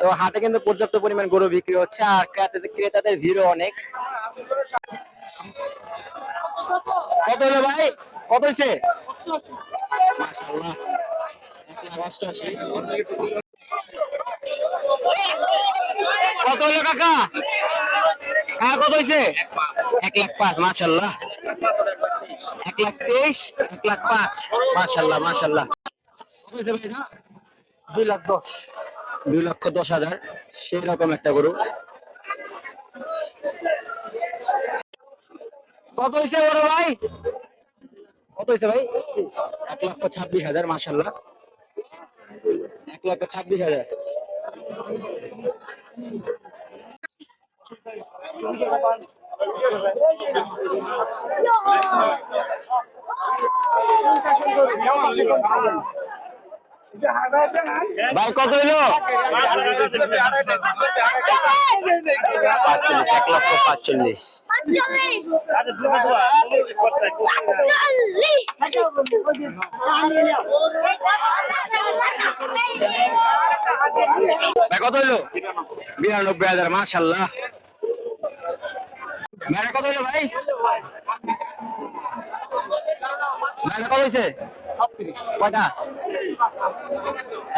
তো হাটে কিন্তু পর্যাপ্ত পরিমাণ গরু বিক্রি হচ্ছে, আর ক্রেতাদের ক্রেতাদের ভিড়ও অনেক। কত হলো ভাই? কত হয়েছে। কত হলো কাকা? কাকা, কত হয়েছে? এক লাখ পাঁচ মাশাল্লাহ এক লাখ তেইশ, এক লাখ পাঁচ ভাই না দুই লাখ দশ। দুই লক্ষ দশ হাজার। সেই রকম একটা গরু। কত হয়েছে বড় ভাই? কত হয়েছে ভাই? এক লক্ষ ছাব্বিশ হাজার মাসাল্লাহ এক লক্ষ ছাব্বিশ হাজার। কত হইল? কত হইল? বিরানব্বই হাজার মাসাল্লাহ ভাই, কত হইল ভাই? ভাই, কত হয়েছে কয়টা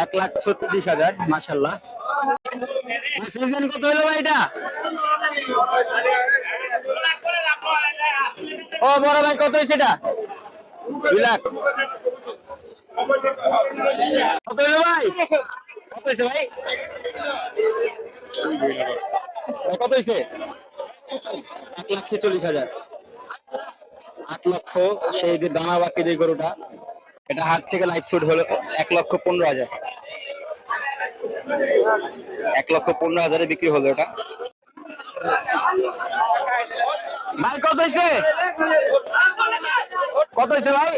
এক লাখ ছত্রিশ হাজার মাসাল্লাহ সিজন কত হলো ভাই এটা? ও, বড় ভাই, কত হয়েছে এটা? দুই লাখ। কত হলো ভাই? কত হয়েছে ভাই? কত হয়েছে? এক লাখ ছেচল্লিশ হাজার। আট লক্ষ, সেই যে দানা বাকি যে গরুটা এটা হাট থেকে লাইফ শুট হলো এক লক্ষ পনেরো হাজার। এক লক্ষ পনেরো হাজারে বিক্রি হলো ওটা ভাই, কত হয়েছে? কত হয়েছে ভাই?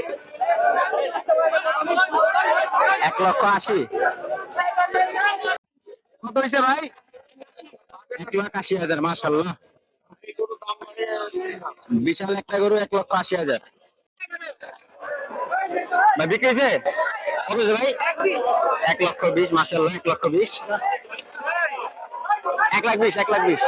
এক লক্ষ আশি। কত হয়েছে ভাই? এক লাখ আশি হাজার মাসাল্লাহ বিশাল একটা গরু, এক লক্ষ আশি হাজার। ভাই, বিক্রি হয়েছে? কত হয়েছে ভাই? এক লক্ষ বিশ মাসাল্লাহ এক লক্ষ বিশ। এক লাখ বিশ, এক লাখ বিশ।